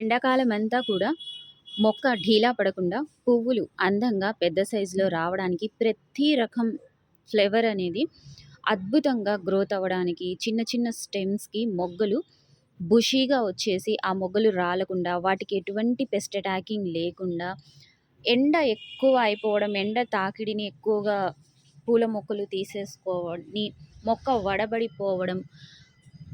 ఎండాకాలం అంతా కూడా మొక్క ఢీలా పడకుండా పువ్వులు అందంగా పెద్ద సైజులో రావడానికి ప్రతి రకం ఫ్లేవర్ అనేది అద్భుతంగా గ్రోత్ అవ్వడానికి చిన్న చిన్న స్టెమ్స్కి మొగ్గలు బుషీగా వచ్చేసి ఆ మొగ్గలు రాలకుండా వాటికి ఎటువంటి పెస్ట్ అటాకింగ్ లేకుండా ఎండ ఎక్కువ అయిపోవడం ఎండ తాకిడిని ఎక్కువగా పూల మొక్కలు తీసేసుకోవని మొక్క వడబడిపోవడం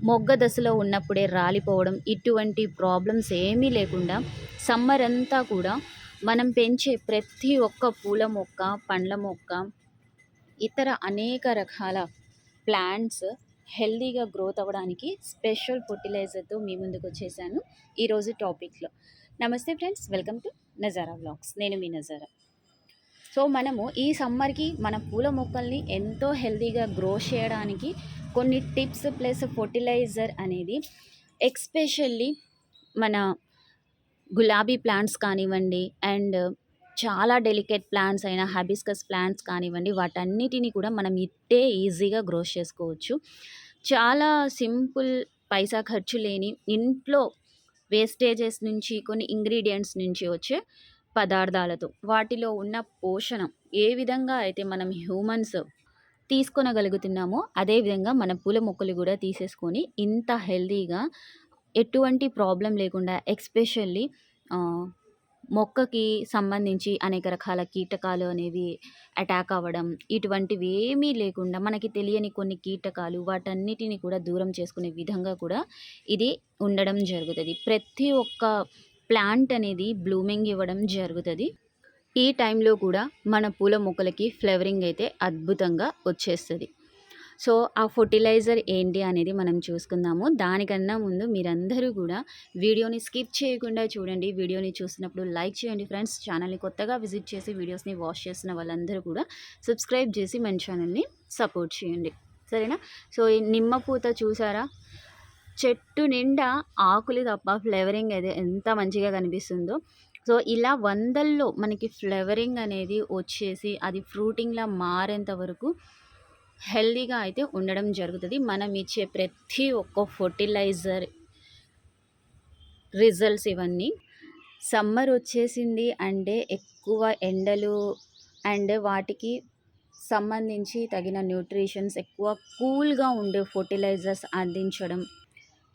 మొగ్గ దశలో ఉన్నప్పుడే రాలిపోవడం ఇటువంటి ప్రాబ్లమ్స్ ఏమీ లేకుండా సమ్మర్ అంతా కూడా మనం పెంచే ప్రతి ఒక్క పూల మొక్క పండ్ల మొక్క ఇతర అనేక రకాల ప్లాంట్స్ హెల్దీగా గ్రోత్ అవ్వడానికి స్పెషల్ ఫర్టిలైజర్తో మీ ముందుకు వచ్చేసాను ఈరోజు టాపిక్లో నమస్తే friends welcome to Nazara vlogs నేను మీ నజారా సో మనము ఈ సమ్మర్కి మన పూల మొక్కల్ని ఎంతో హెల్తీగా గ్రో చేయడానికి కొన్ని టిప్స్ ప్లస్ ఫర్టిలైజర్ అనేది ఎక్స్పెషల్లీ మన గులాబీ ప్లాంట్స్ కానివ్వండి అండ్ చాలా డెలికేట్ ప్లాంట్స్ అయిన హబిస్కస్ ప్లాంట్స్ కానివ్వండి వాటన్నిటిని కూడా మనం ఇట్టే ఈజీగా గ్రో చేసుకోవచ్చు. చాలా సింపుల్ పైసా ఖర్చు లేని ఇంట్లో వేస్టేజెస్ నుంచి కొన్ని ఇంగ్రీడియంట్స్ నుంచి వచ్చే పదార్థాలతో. వాటిలో ఉన్న పోషణం ఏ విధంగా అయితే మనం హ్యూమన్స్ తీసుకొనగలుగుతున్నామో అదేవిధంగా మన పూల మొక్కలు కూడా తీసేసుకొని ఇంత హెల్తీగా ఎటువంటి ప్రాబ్లం లేకుండా ఎక్స్పెషల్లీ మొక్కకి సంబంధించి అనేక రకాల కీటకాలు అనేవి అటాక్ అవ్వడం ఇటువంటివి ఏమీ లేకుండా మనకి తెలియని కొన్ని కీటకాలు వాటన్నిటిని కూడా దూరం చేసుకునే విధంగా కూడా ఇది ఉండడం జరుగుతుంది. ప్రతి ఒక్క ప్లాంట్ అనేది బ్లూమింగ్ ఇవ్వడం జరుగుతుంది. ఈ టైంలో కూడా మన పూల మొక్కలకి ఫ్లవరింగ్ అయితే అద్భుతంగా వచ్చేస్తుంది. సో ఆ ఫర్టిలైజర్ ఏంటి అనేది మనం చూసుకుందాము. దానికన్నా ముందు మీరందరూ కూడా వీడియోని స్కిప్ చేయకుండా చూడండి. వీడియోని చూసినప్పుడు లైక్ చేయండి ఫ్రెండ్స్. ఛానల్ని కొత్తగా విజిట్ చేసి వీడియోస్ని వాష్ చేసిన వాళ్ళందరూ కూడా సబ్స్క్రైబ్ చేసి మన ఛానల్ని సపోర్ట్ చేయండి. సరేనా? సో ఈ నిమ్మ పూత చూసారా? చెట్టు నిండా ఆకులు తప్ప ఫ్లేవరింగ్ అయితే ఎంత మంచిగా కనిపిస్తుందో. సో ఇలా వందల్లో మనకి ఫ్లేవరింగ్ అనేది వచ్చేసి అది ఫ్రూటింగ్లా మారేంత వరకు హెల్దీగా అయితే ఉండడం జరుగుతుంది. మనం ఇచ్చే ప్రతి ఒక్క ఫర్టిలైజర్ రిజల్ట్స్ ఇవన్నీ. సమ్మర్ వచ్చేసింది అంటే ఎక్కువ ఎండలు అండ్ వాటికి సంబంధించి తగిన న్యూట్రిషన్స్ ఎక్కువ కూల్గా ఉండే ఫర్టిలైజర్స్ అందించడం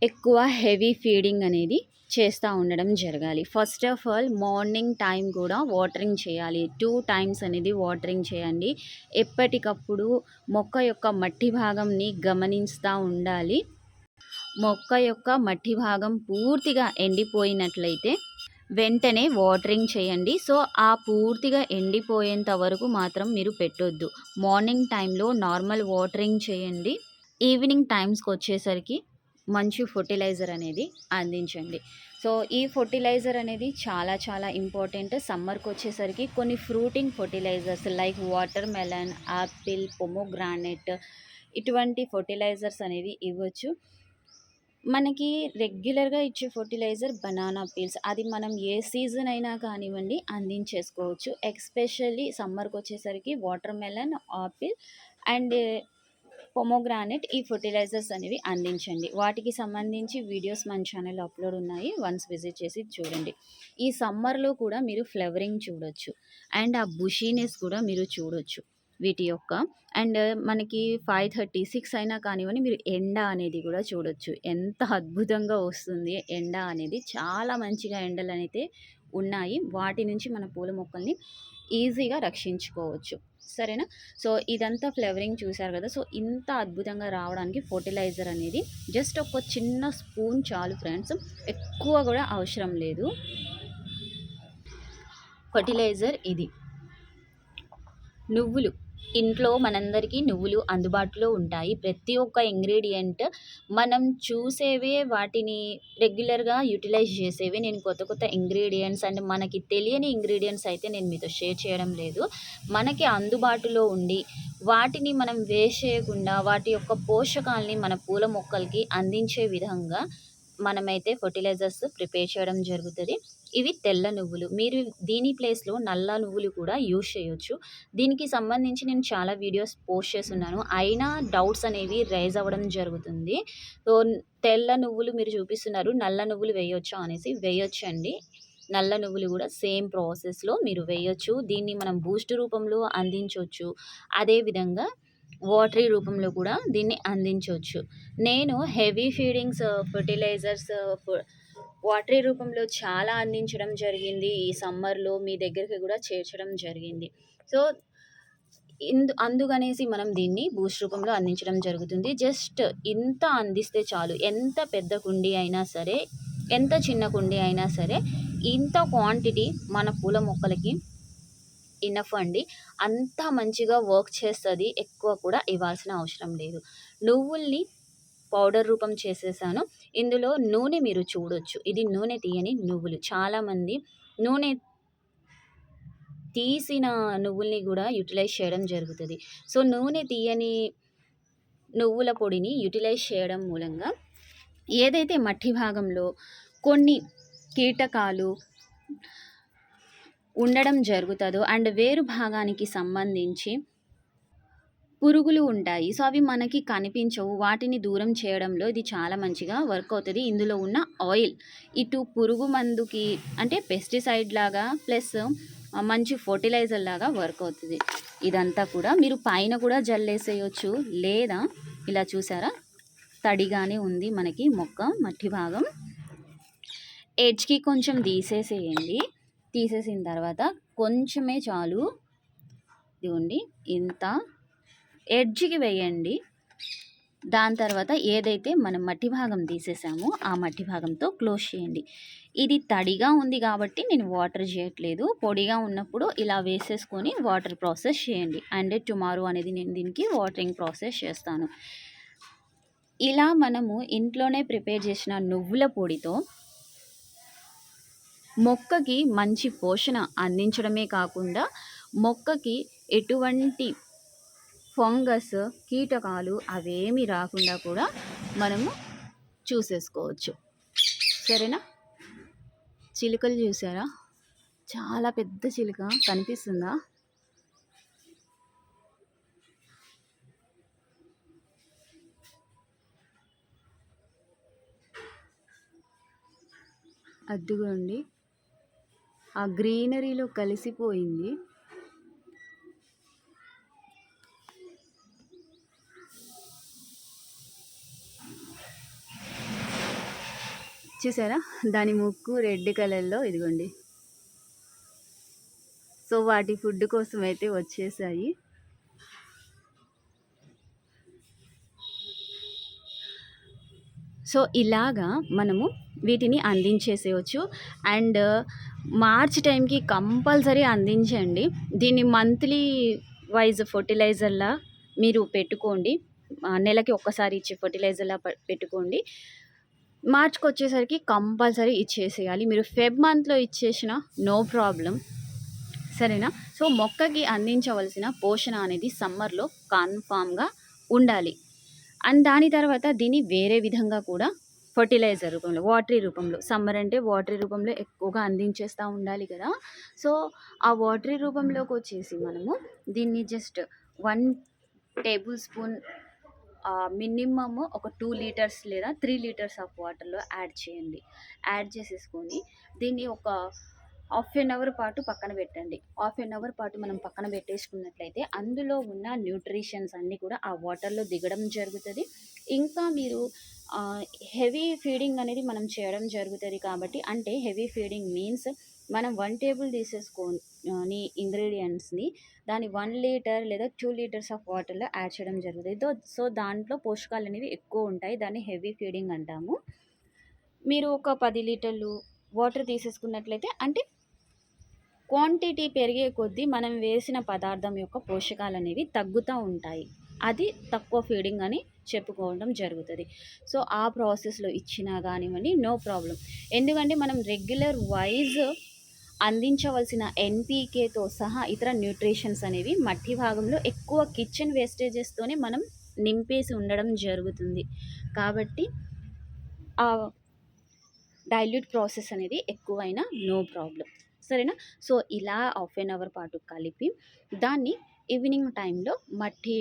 ఎక్కువ హెవీ ఫీడింగ్ అనేది చేస్తూ ఉండడం జరగాలి. First of all morning time కూడా వాటరింగ్ చేయాలి. టూ టైమ్స్ అనేది వాటరింగ్ చేయండి. ఎప్పటికప్పుడు మొక్క యొక్క మట్టి భాగంని గమనిస్తూ ఉండాలి. మొక్క యొక్క మట్టి భాగం పూర్తిగా ఎండిపోయినట్లయితే వెంటనే వాటరింగ్ చేయండి. సో ఆ పూర్తిగా ఎండిపోయేంత వరకు మాత్రం మీరు పెట్టొద్దు. మార్నింగ్ టైంలో నార్మల్ వాటరింగ్ చేయండి. ఈవినింగ్ టైమ్స్కి వచ్చేసరికి మంచి ఫర్టిలైజర్ అనేది అందించండి. సో ఈ ఫర్టిలైజర్ అనేది చాలా చాలా ఇంపార్టెంట్. సమ్మర్కి వచ్చేసరికి కొన్ని fruiting fertilisers like watermelon apple pomegranate ఇటువంటి ఫర్టిలైజర్స్ అనేవి ఇవ్వచ్చు. మనకి రెగ్యులర్గా ఇచ్చే ఫర్టిలైజర్ బనానా పీల్స్. అది మనం ఏ సీజన్ అయినా కానివ్వండి అందించేసుకోవచ్చు. ఎక్స్పెషల్లీ సమ్మర్కి వచ్చేసరికి watermelon apple and pomegranate ఈ ఫర్టిలైజర్స్ అనేవి అందించండి. వాటికి సంబంధించి వీడియోస్ మన ఛానల్ అప్లోడ్ ఉన్నాయి. వన్స్ విజిట్ చేసి చూడండి. ఈ సమ్మర్లో కూడా మీరు ఫ్లవరింగ్ చూడొచ్చు. అండ్ ఆ బుషీనెస్ కూడా మీరు చూడొచ్చు. వీటి యొక్క అండ్ మనకి ఫైవ్ థర్టీ సిక్స్ అయినా కానివ్వండి మీరు ఎండ అనేది కూడా చూడొచ్చు. ఎంత అద్భుతంగా వస్తుంది ఎండ అనేది. చాలా మంచిగా ఎండలు అయితే ఉన్నాయి. వాటి నుంచి మన పూల మొక్కల్ని ఈజీగా రక్షించుకోవచ్చు. సరేనా? సో ఇదంతా ఫ్లేవరింగ్ చూసారు కదా? సో ఇంత అద్భుతంగా రావడానికి ఫర్టిలైజర్ అనేది జస్ట్ ఒక చిన్న స్పూన్ చాలు ఫ్రెండ్స్. ఎక్కువ కూడా అవసరం లేదు. ఫర్టిలైజర్ ఇది. నువ్వులు. ఇంట్లో మనందరికీ నువ్వులు అందుబాటులో ఉంటాయి. ప్రతి ఒక్క ఇంగ్రీడియంట్ మనం చూసేవే వాటిని రెగ్యులర్గా యూటిలైజ్ చేసేవి. నేను కొత్త కొత్త ఇంగ్రీడియంట్స్ అండ్ మనకి తెలియని ఇంగ్రీడియంట్స్ అయితే నేను మీతో షేర్ చేయడం లేదు. మనకి అందుబాటులో ఉండి వాటిని మనం వేస్ట్ చేయకుండా వాటి యొక్క పోషకాలని మన పూల మొక్కలకి అందించే విధంగా మనమైతే ఫర్టిలైజర్స్ ప్రిపేర్ చేయడం జరుగుతుంది ఇవి తెల్ల నువ్వులు. మీరు దీని ప్లేస్‌లో నల్ల నువ్వులు కూడా యూజ్ చేయొచ్చు. దీనికి సంబంధించి నేను చాలా వీడియోస్ పోస్ట్ చేస్తున్నాను అయినా డౌట్స్ అనేవి రైజ్ అవ్వడం జరుగుతుంది. సో, తెల్ల నువ్వులు మీరు చూపిస్తున్నారు. నల్ల నువ్వులు వేయొచ్చా అనేసి వేయొచ్చండి. నల్ల నువ్వులు కూడా సేమ్ ప్రాసెస్‌లో మీరు వేయొచ్చు. దీన్ని మనం బూస్ట్ రూపంలో అందించవచ్చు అదే విధంగా వాటరీ రూపంలో కూడా దీన్ని అందించవచ్చు నేను హెవీ ఫీడింగ్స్ ఫర్టిలైజర్స్ వాటరీ రూపంలో చాలా అందించడం జరిగింది. ఈ సమ్మర్‌లో మీ దగ్గరికి కూడా చేర్చడం జరిగింది. సో, ఇందు అందుకనేసి మనం దీన్ని బూస్ట్ రూపంలో అందించడం జరుగుతుంది. జస్ట్ ఇంత అందిస్తే చాలు. ఎంత పెద్ద కుండీ అయినా సరే, ఎంత చిన్న కుండీ అయినా సరే, ఇంత క్వాంటిటీ మన పూల మొక్కలకి ఇనఫ్ అండి. అంత మంచిగా వర్క్ చేస్తుంది ఎక్కువ కూడా ఇవ్వాల్సిన అవసరం లేదు. నువ్వుల్ని పౌడర్ రూపం చేసేసాను. ఇందులో నూనె మీరు చూడొచ్చు. ఇది నూనె తీయని నువ్వులు. చాలామంది నూనె తీసిన నువ్వుల్ని కూడా యుటిలైజ్ చేయడం జరుగుతుంది సో, నూనె తీయని నువ్వుల పొడిని యుటిలైజ్ చేయడం మూలంగా ఏదైతే మట్టి భాగంలో కొన్ని కీటకాలు ఉండడం జరుగుతుందో అండ్ వేరు భాగానికి సంబంధించి పురుగులు ఉంటాయి. సో, అవి మనకి కనిపించవు. వాటిని దూరం చేయడంలో ఇది చాలా మంచిగా వర్క్ అవుతుంది ఇందులో ఉన్న ఆయిల్ ఇటు పురుగు మందుకి అంటే పెస్టిసైడ్ లాగా ప్లస్ మంచి ఫర్టిలైజర్ లాగా వర్క్ అవుతుంది ఇదంతా కూడా మీరు పైన కూడా జల్లేసేయొచ్చు. లేదా ఇలా చూసారా? తడిగానే ఉంది మనకి మొక్క మట్టి భాగం. ఎడ్జ్‌కి కొంచెం తీసేసేయండి. తీసేసిన తర్వాత కొంచెమే చాలు. ఇదిగోండి ఇంత ఎడ్జ్‌కి వేయండి. దాని తర్వాత ఏదైతే మనం మట్టి భాగం తీసేసామో, ఆ మట్టి భాగంతో క్లోజ్ చేయండి. ఇది తడిగా ఉంది కాబట్టి నేను వాటర్ చేయట్లేదు. పొడిగా ఉన్నప్పుడు ఇలా వేసేసుకొని వాటర్ ప్రాసెస్ చేయండి. అండ్ టుమారో అనేది నేను దీనికి వాటరింగ్ ప్రాసెస్ చేస్తాను. ఇలా మనము ఇంట్లోనే ప్రిపేర్ చేసిన నువ్వుల పొడితో మొక్కకి మంచి పోషణ అందించడమే కాకుండా, మొక్కకి ఎటువంటి ఫంగస్, కీటకాలు అవేమి రాకుండా కూడా మనము చూసేసుకోవచ్చు. సరేనా? చిలుకలు చూసారా? చాలా పెద్ద చిలుక కనిపిస్తుందా? అదిగోండి. ఆ గ్రీనరీలో కలిసిపోయింది. చూసారా? దాని ముక్కు రెడ్ కలర్‌లో ఇదిగోండి. సో, వాటి ఫుడ్ కోసం అయితే వచ్చేసాయి. సో, ఇలాగా మనము వీటిని అందించేసేయచ్చు అండ్ మార్చ్ టైంకి కంపల్సరీ అందించండి. దీన్ని మంత్లీ వైజ్ ఫర్టిలైజర్‌లా మీరు పెట్టుకోండి. నెలకి ఒక్కసారి ఇచ్చే ఫర్టిలైజర్‌లా పెట్టుకోండి మార్చ్కి వచ్చేసరికి కంపల్సరీ ఇచ్చేసేయాలి. మీరు ఫెబ్ మంత్‌లో ఇచ్చేసిన నో ప్రాబ్లం సరేనా? సో, మొక్కకి అందించవలసిన పోషణ అనేది సమ్మర్‌లో కన్ఫామ్గా ఉండాలి. అండ్ దాని తర్వాత దీన్ని వేరే విధంగా కూడా ఫర్టిలైజర్ రూపంలో, వాటరీ రూపంలో సమ్మర్ అంటే వాటరీ రూపంలో ఎక్కువగా అందించేస్తూ ఉండాలి కదా! సో, ఆ వాటరీ రూపంలోకొచ్చేసి మనము దీన్ని just one tablespoon minimum ఒక టూ లీటర్స్ లేదా త్రీ లీటర్స్ ఆఫ్ వాటర్‌లో యాడ్ చేయండి. యాడ్ చేసేసుకొని దీన్ని ఒక హాఫ్ ఎన్ అవర్ పాటు పక్కన పెట్టండి. హాఫ్ ఎన్ అవర్ పాటు మనం పక్కన పెట్టేసుకున్నట్లయితే అందులో ఉన్న న్యూట్రిషన్స్ అన్నీ కూడా ఆ వాటర్‌లో దిగడం జరుగుతుంది ఇంకా మీరు హెవీ ఫీడింగ్ అనేది మనం చేయడం జరుగుతుంది కాబట్టి అంటే హెవీ ఫీడింగ్ మీన్స్ మనం వన్ టేబుల్ తీసేసుకొని ఆని ఇంగ్రీడియెంట్స్‌ని దాన్ని వన్ లీటర్ లేదా టూ లీటర్స్ ఆఫ్ వాటర్‌లో యాడ్ చేయడం జరుగుతుంది సో, దాంట్లో పోషకాలు అనేవి ఎక్కువ ఉంటాయి. దాన్ని హెవీ ఫీడింగ్ అంటాము. మీరు ఒక పది లీటర్లు వాటర్ తీసేసుకున్నట్లయితే అంటే క్వాంటిటీ పెరిగే కొద్దీ మనం వేసిన పదార్థం యొక్క పోషకాలు అనేవి తగ్గుతూ ఉంటాయి. అది తక్కువ ఫీడింగ్ అని చెప్పుకోవడం జరుగుతుంది సో, ఆ ప్రాసెస్‌లో ఇచ్చినా కానివ్వండి నో ప్రాబ్లం ఎందుకంటే మనం రెగ్యులర్ వైస్ అందించవలసిన ఎన్‌పీకేతో సహా ఇతర న్యూట్రిషన్స్ అనేవి మట్టి భాగంలో ఎక్కువ కిచెన్ వేస్టేజెస్‌తోనే మనం నింపేసి ఉండడం జరుగుతుంది. కాబట్టి ఆ డైల్యూట్ ప్రాసెస్ అనేది ఎక్కువైనా నో ప్రాబ్లం సరేనా? సో ఇలా హాఫ్ అన్ అవర్ పాటు కలిపి దాన్ని ఈవినింగ్ టైంలో మట్టి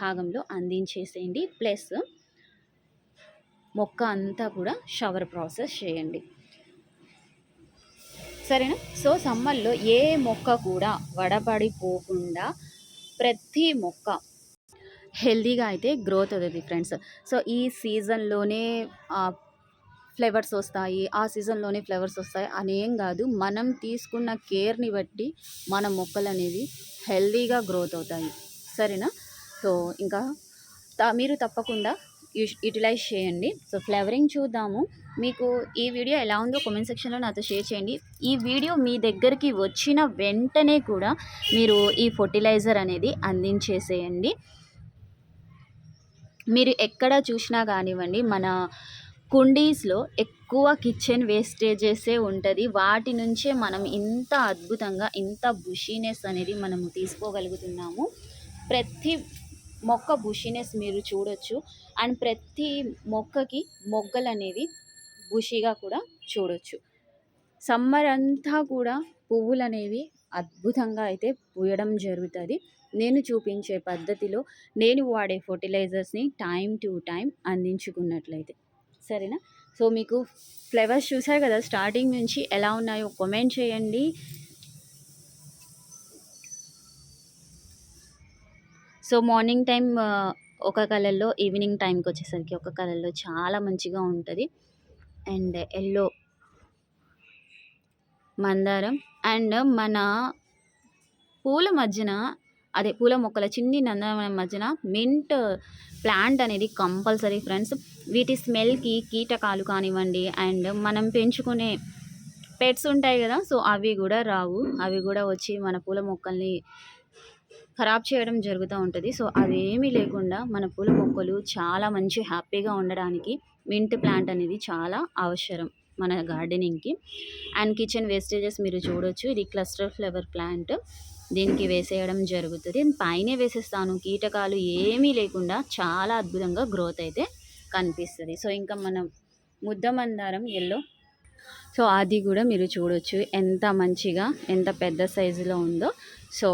భాగంలో అందించేసేయండి. ప్లస్ మొక్క అంతా కూడా షవర్ ప్రాసెస్ చేయండి. సరేనా? సో సమ్మర్లో ఏ మొక్క కూడా వడబడిపోకుండా ప్రతి మొక్క హెల్దీగా అయితే గ్రోత్ అవుతుంది ఫ్రెండ్స్. సో ఈ సీజన్లోనే ఫ్లేవర్స్ వస్తాయి ఆ సీజన్లోనే ఫ్లేవర్స్ వస్తాయి అని ఏం కాదు. మనం తీసుకున్న కేర్ని బట్టి మన మొక్కలు అనేది హెల్దీగా గ్రోత్ అవుతాయి. సరేనా? సో ఇంకా త- మీరు తప్పకుండా యూటిలైజ్ చేయండి. సో ఫ్లేవరింగ్ చూద్దాము. మీకు ఈ వీడియో ఎలా ఉందో కామెంట్ సెక్షన్లో నాతో షేర్ చేయండి. ఈ వీడియో మీ దగ్గరికి వచ్చిన వెంటనే కూడా మీరు ఈ ఫర్టిలైజర్ అనేది అందించేసేయండి. మీరు ఎక్కడ చూసినా కానివ్వండి మన కుండీస్లో ఎక్కువ కిచెన్ వేస్టేజెసే ఉంటుంది. వాటి నుంచే మనం ఇంత అద్భుతంగా ఇంత బుషీనెస్ అనేది మనము తీసుకోగలుగుతున్నాము. ప్రతి మొక్క బుషీనెస్ మీరు చూడొచ్చు. అండ్ ప్రతి మొక్కకి మొగ్గలు అనేది బుషీగా కూడా చూడొచ్చు. సమ్మర్ అంతా కూడా పువ్వులు అనేవి అద్భుతంగా అయితే పూయడం జరుగుతుంది. నేను చూపించే పద్ధతిలో నేను వాడే ఫర్టిలైజర్స్ని టైం టు టైం అందించుకున్నట్లయితే. సరేనా? సో మీకు ఫ్లేవర్స్ చూసారు కదా స్టార్టింగ్ నుంచి ఎలా ఉన్నాయో కామెంట్ చేయండి. సో మార్నింగ్ టైం ఒక కలర్లో ఈవినింగ్ టైంకి వచ్చేసరికి ఒక కలర్లో చాలా మంచిగా ఉంటుంది. అండ్ ఎల్లో మందారం. అండ్ మన పూల మధ్యన అదే పూల మొక్కల చిన్ని నందనవనం మధ్యన మింట్ ప్లాంట్ అనేది కంపల్సరీ ఫ్రెండ్స్. వీటి స్మెల్కి కీటకాలు కానివ్వండి అండ్ మనం పెంచుకునే పెట్స్ ఉంటాయి కదా సో అవి కూడా రావు. అవి కూడా వచ్చి మన పూల మొక్కల్ని ఖరాబ్ చేయడం జరుగుతూ ఉంటుంది. సో అవేమీ లేకుండా మన పూల మొక్కలు చాలా మంచి హ్యాపీగా ఉండడానికి మింట్ ప్లాంట్ అనేది చాలా అవసరం. మన గార్డెనింగ్కి. అండ్ కిచెన్ వేస్టేజెస్ మీరు చూడొచ్చు. ఇది క్లస్టర్ ఫ్లవర్ ప్లాంట్. దీనికి వేసేయడం జరుగుతుంది. పైనే వేసేస్తాను. కీటకాలు ఏమీ లేకుండా చాలా అద్భుతంగా గ్రోత్ అయితే కనిపిస్తుంది. సో ఇంకా మనం ముద్ద మందారం ఎల్లో సో అది కూడా మీరు చూడొచ్చు. ఎంత మంచిగా ఎంత పెద్ద సైజులో ఉందో. సో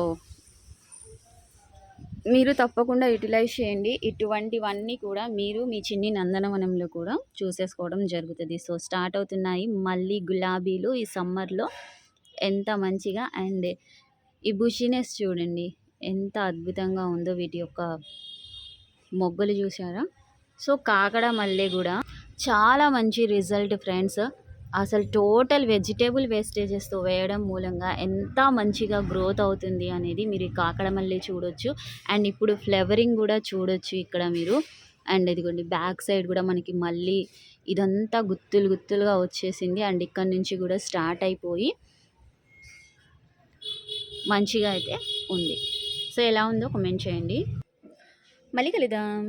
మీరు తప్పకుండా యూటిలైజ్ చేయండి. ఇటువంటివన్నీ కూడా మీరు మీ చిన్ని నందనవనంలో కూడా చూసేసుకోవడం జరుగుతుంది. సో స్టార్ట్ అవుతున్నాయి మళ్ళీ గులాబీలు ఈ సమ్మర్లో. ఎంత మంచిగా అండ్ ఈ బుషినెస్ చూడండి. ఎంత అద్భుతంగా ఉందో వీటి యొక్క మొగ్గలు చూసారా? సో కాకడ మల్లె కూడా చాలా మంచి రిజల్ట్ ఫ్రెండ్స్. అసలు టోటల్ వెజిటేబుల్ వేస్టేజెస్తో వేయడం మూలంగా ఎంత మంచిగా గ్రోత్ అవుతుంది అనేది మీరు కాకడ మళ్ళీ చూడొచ్చు. అండ్ ఇప్పుడు ఫ్లేవరింగ్ కూడా చూడొచ్చు ఇక్కడ మీరు. అండ్ ఇదిగోండి బ్యాక్ సైడ్ కూడా మనకి మళ్ళీ ఇదంతా గుత్తులు గుత్తులుగా వచ్చేసింది. అండ్ ఇక్కడ నుంచి కూడా స్టార్ట్ అయిపోయి మంచిగా అయితే ఉంది. సో ఎలా ఉందో కమెంట్ చేయండి. మళ్ళీ కలుద్దాం.